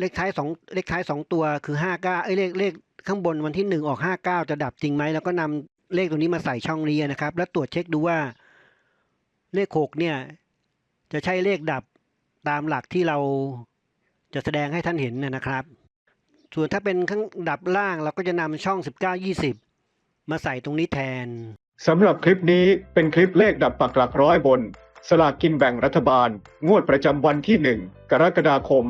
เลขท้ายสองเลขท้ายสองตัวคือ59เอ้ยเลขเลขข้างบนวันที่1ออก59จะดับจริงไหมแล้วก็นำเลขตรงนี้มาใส่ช่องนี้นะครับ แล้วตรวจเช็คดูว่าเลข6เนี่ย จะใช่เลขดับตามหลักที่เราจะแสดงให้ท่านเห็นนะครับ ส่วนถ้าเป็นข้างดับล่างเราก็จะนำช่อง 19 20 มาใส่ตรงนี้แทนสำหรับคลิปนี้เป็นคลิปเลขดับปักหลักร้อยบน สลากกินแบ่งรัฐบาล งวดประจำวันที่1 กรกฎาคม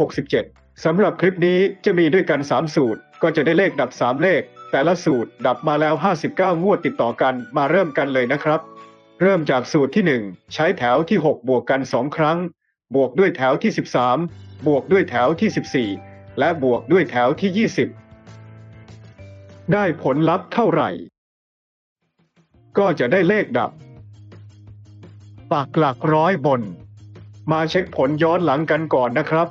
2567 สำหรับคลิปนี้จะมีด้วยกัน 3 สูตร ก็จะได้เลขดับ 3 เลข แต่ละสูตรดับมาแล้ว 59 งวดติดต่อกันมาเริ่มกันเลยนะครับ เริ่มจากสูตรที่ 1 ใช้แถวที่ 6 บวกกัน 2 ครั้ง บวกด้วยแถวที่ 13 บวกด้วยแถวที่ 14 และบวกด้วยแถวที่ 20 ได้ผลลัพธ์เท่าไหร่ ก็จะได้เลขดับปักหลักร้อยบน มาเช็คผลย้อนหลังกันก่อนนะครับ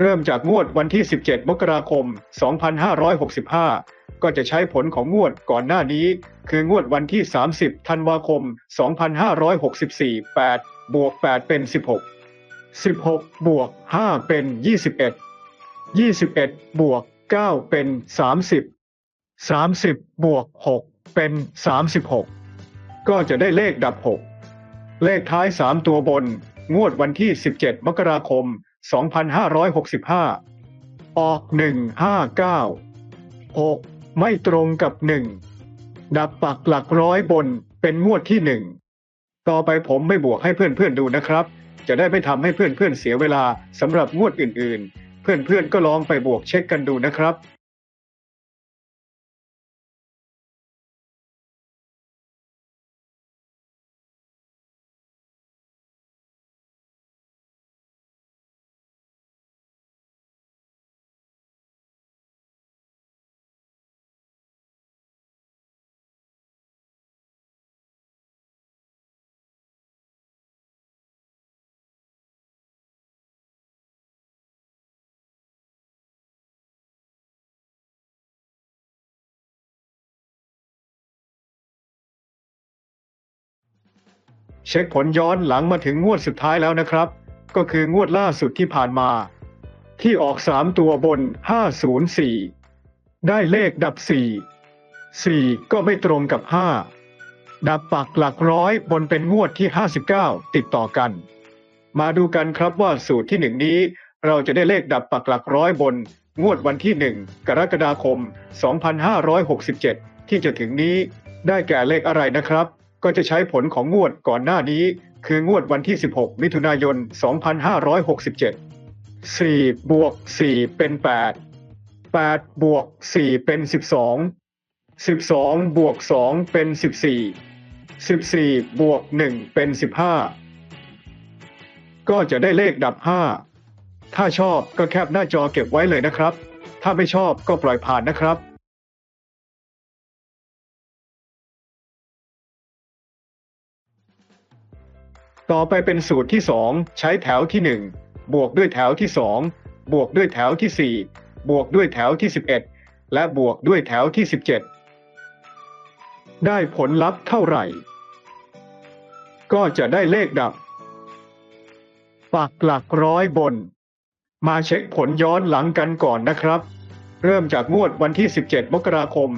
เริ่มจากงวดวันที่ 17 มกราคม 2565 ก็จะใช้ผลของงวดก่อนหน้านี้ คืองวดวันที่ 30 ธันวาคม 2564 8 บวก 8 เป็น 16 16 บวก 5 เป็น 21 21 บวก 9 เป็น 30 30 บวก 6 เป็น 36 ก็จะได้เลขดับ 6 เลขท้าย 3 ตัวบน งวดวันที่ 17 มกราคม 2565 ออก 159 6 ไม่ตรงกับ 1 ดับปักหลักร้อยบนเป็นงวดที่ 1 ต่อไปผมไม่บวกให้เพื่อนๆดูนะครับ จะได้ไม่ทำให้เพื่อนๆเสียเวลาสำหรับงวดอื่นๆ เพื่อนๆก็ลองไปบวกเช็คกันดูนะครับ เช็คผลย้อนหลังมาถึงงวดสุดท้ายแล้วนะครับ ก็คืองวดล่าสุดที่ผ่านมา ที่ออก3ตัวบน 504 ได้เลขดับสี่สี่ก็ไม่ตรงกับห้าดับปักหลักร้อยบนเป็นงวดที่ห้าสิบเก้าติดต่อกัน มาดูกันครับว่าสูตรที่หนึ่งนี้ เราจะได้เลขดับปักหลักร้อยบน งวดวันที่หนึ่งกรกฎาคม 2567 ที่จะถึงนี้ได้แก่เลขอะไรนะครับ ก็จะใช้ผลของงวดก่อนหน้านี้ คืองวดวันที่ 16 มิถุนายน 2567 4บวก4เป็น 8 8บวก4เป็น 12 12บวก2เป็น 14 14บวก1เป็น 15 ก็จะได้เลขดับ 5 ถ้าชอบก็แคปหน้าจอเก็บไว้เลยนะครับ ถ้าไม่ชอบก็ปล่อยผ่านนะครับ ต่อไปเป็นสูตรที่ 2 ใช้แถวที่ 1 บวกด้วยแถวที่ 2 บวกด้วยแถวที่ 4 บวกด้วยแถวที่ 11 และบวกด้วยแถวที่ 17 ได้ผลลัพธ์เท่าไหร่ ก็จะได้เลขดับปักหลักร้อยบน มาเช็คผลย้อนหลังกันก่อนนะครับ เริ่มจากงวดวันที่ 17 มกราคม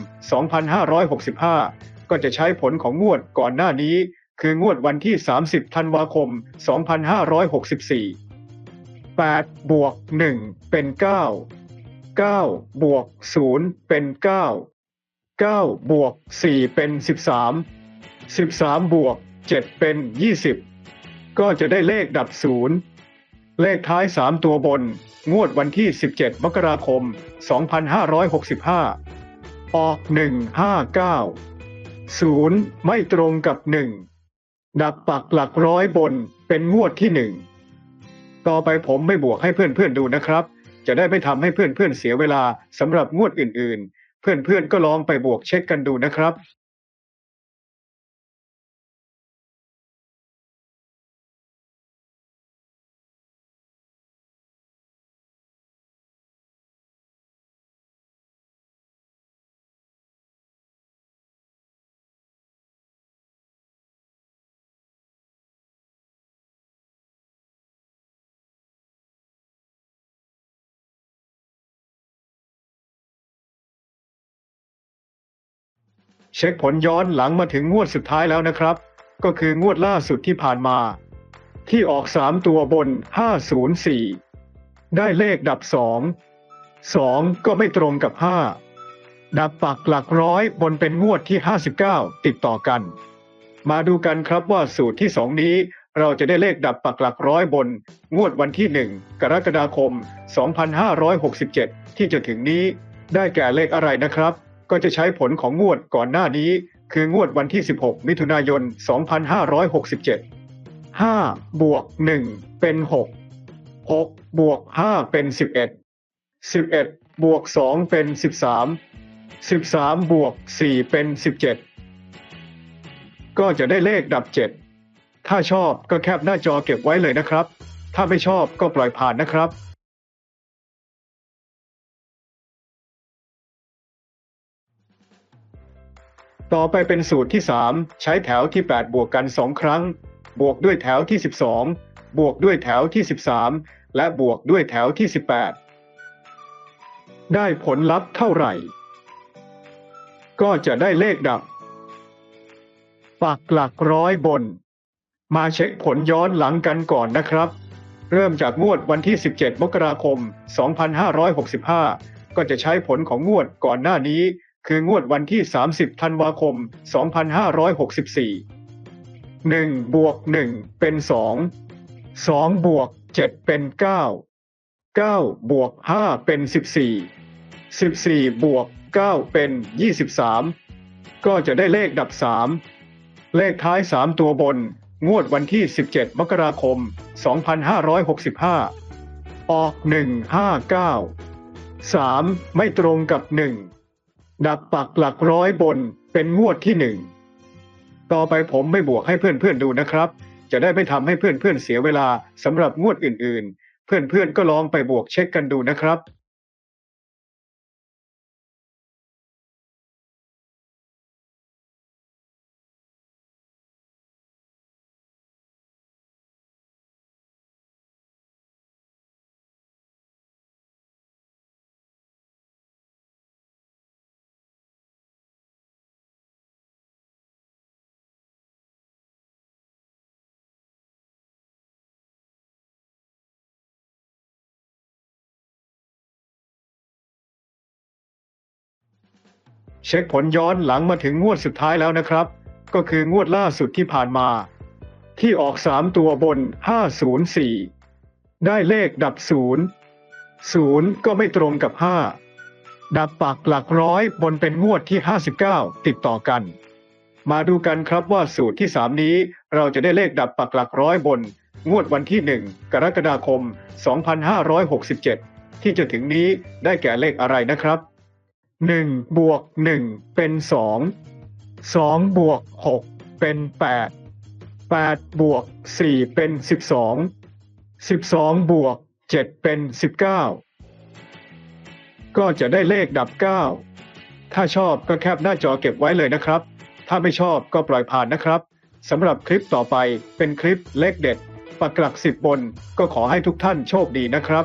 2565 ก็จะใช้ผลของงวดก่อนหน้านี้ คืองวดวันที่ 30 ธันวาคม 2564 8 บวก 1 เป็น 9 9 บวก 0 เป็น 9 9 บวก 4 เป็น 13 13 บวก 7 เป็น 20 ก็จะได้เลขดับ 0 เลขท้าย 3 ตัวบน งวดวันที่ 17 มกราคม 2565 ออก 159 0 ไม่ตรงกับ 1 ดับปักหลักร้อยบนเป็นงวดที่หนึ่งต่อไปผมไม่บวกให้เพื่อนๆดูนะครับ จะได้ไม่ทำให้เพื่อนๆเสียเวลาสำหรับงวดอื่นๆ เพื่อนๆก็ลองไปบวกเช็คกันดูนะครับ เช็คผลย้อนหลังมาถึงงวดสุดท้ายแล้วนะครับ ก็คืองวดล่าสุดที่ผ่านมา ที่ออก 3 ตัวบน 504 ได้เลขดับ 2 2 ก็ไม่ตรงกับ 5 ดับปักหลักร้อยบนเป็นงวดที่ 59 ติดต่อกัน มาดูกันครับว่าสูตรที่ 2 นี้เราจะได้เลขดับปักหลักร้อยบน งวดวันที่ 1 กรกฎาคม 2567 ที่จะถึงนี้ได้แก่เลขอะไรนะครับ ก็จะใช้ผลของงวดก่อนหน้านี้ คืองวดวันที่ 16 มิถุนายน 2567 5 บวก 1 เป็น 6 6 บวก 5 เป็น 11 11 บวก 2 เป็น 13 13 บวก 4 เป็น 17 ก็จะได้เลขดับ 7 ถ้าชอบก็แคปหน้าจอเก็บไว้เลยนะครับ ถ้าไม่ชอบก็ปล่อยผ่านนะครับ ต่อไปเป็นสูตรที่ 3 ใช้แถวที่ 8 บวกกัน 2 ครั้ง บวกด้วยแถวที่ 12 บวกด้วยแถวที่ 13 และบวกด้วยแถวที่ 18 ได้ผลลัพธ์เท่าไหร่ ก็จะได้เลขดับปักหลักร้อยบน มาเช็คผลย้อนหลังกันก่อนนะครับ เริ่มจากงวดวันที่ 17 มกราคม 2565 ก็จะใช้ผลของงวดก่อนหน้านี้ คืองวดวันที่ 30 ธันวาคม 2564 1 บวก 1 เป็น 2 2 บวก 7 เป็น 9 9 บวก 5 เป็น 14 14 บวก 9 เป็น 23 ก็จะได้เลขดับ 3 เลขท้าย 3 ตัวบน งวดวันที่ 17 มกราคม 2565 ออก 159 3 ไม่ตรงกับ 1 ดักปักหลักร้อยบนเป็นงวดที่หนึ่ง ต่อไปผมไม่บวกให้เพื่อนๆดูนะครับ จะได้ไม่ทำให้เพื่อนๆเสียเวลาสำหรับงวดอื่นๆ เพื่อนๆก็ลองไปบวกเช็คกันดูนะครับ เช็คผลย้อนหลังมาถึงงวดสุดท้ายแล้วนะครับ ก็คืองวดล่าสุดที่ผ่านมา ที่ออก 3 ตัวบน 504 ได้เลขดับ 0 0 ก็ไม่ตรงกับ 5 ดับปักหลักร้อยบนเป็นงวดที่ 59 ติดต่อกัน มาดูกันครับว่าสูตรที่ 3 นี้เราจะได้เลขดับปักหลักร้อยบน งวดวันที่ 1 กรกฎาคม 2567 ที่จะถึงนี้ได้แก่เลขอะไรนะครับ 1บวก1เป็น2 2บวก6เป็น8 8บวก4เป็น12 12บวก7เป็น19ก็จะได้เลขดับ9ถ้าชอบก็แคปหน้าจอเก็บไว้เลยนะครับ ถ้าไม่ชอบก็ปล่อยผ่านนะครับสำหรับคลิปต่อไปเป็นคลิปเลขเด็ดปักหลักสิบบน ก็ขอให้ทุกท่านโชคดีนะครับ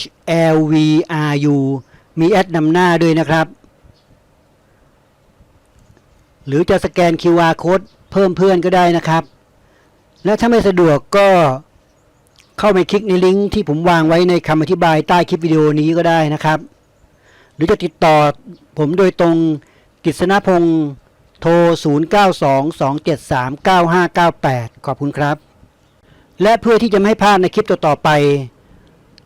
HLVRU มีแอดนำหน้าด้วยนะครับ หรือจะสแกน QR Code เพิ่มเพื่อนก็ได้นะครับ และถ้าไม่สะดวกก็เข้าไปคลิกในลิงก์ที่ผมวางไว้ในคำอธิบายใต้คลิปวิดีโอนี้ก็ได้นะครับ หรือจะติดต่อผมโดยตรงกิษณพงศ์โทร 0922739598 ขอบคุณครับ และเพื่อที่จะไม่พลาดในคลิปต่อๆไป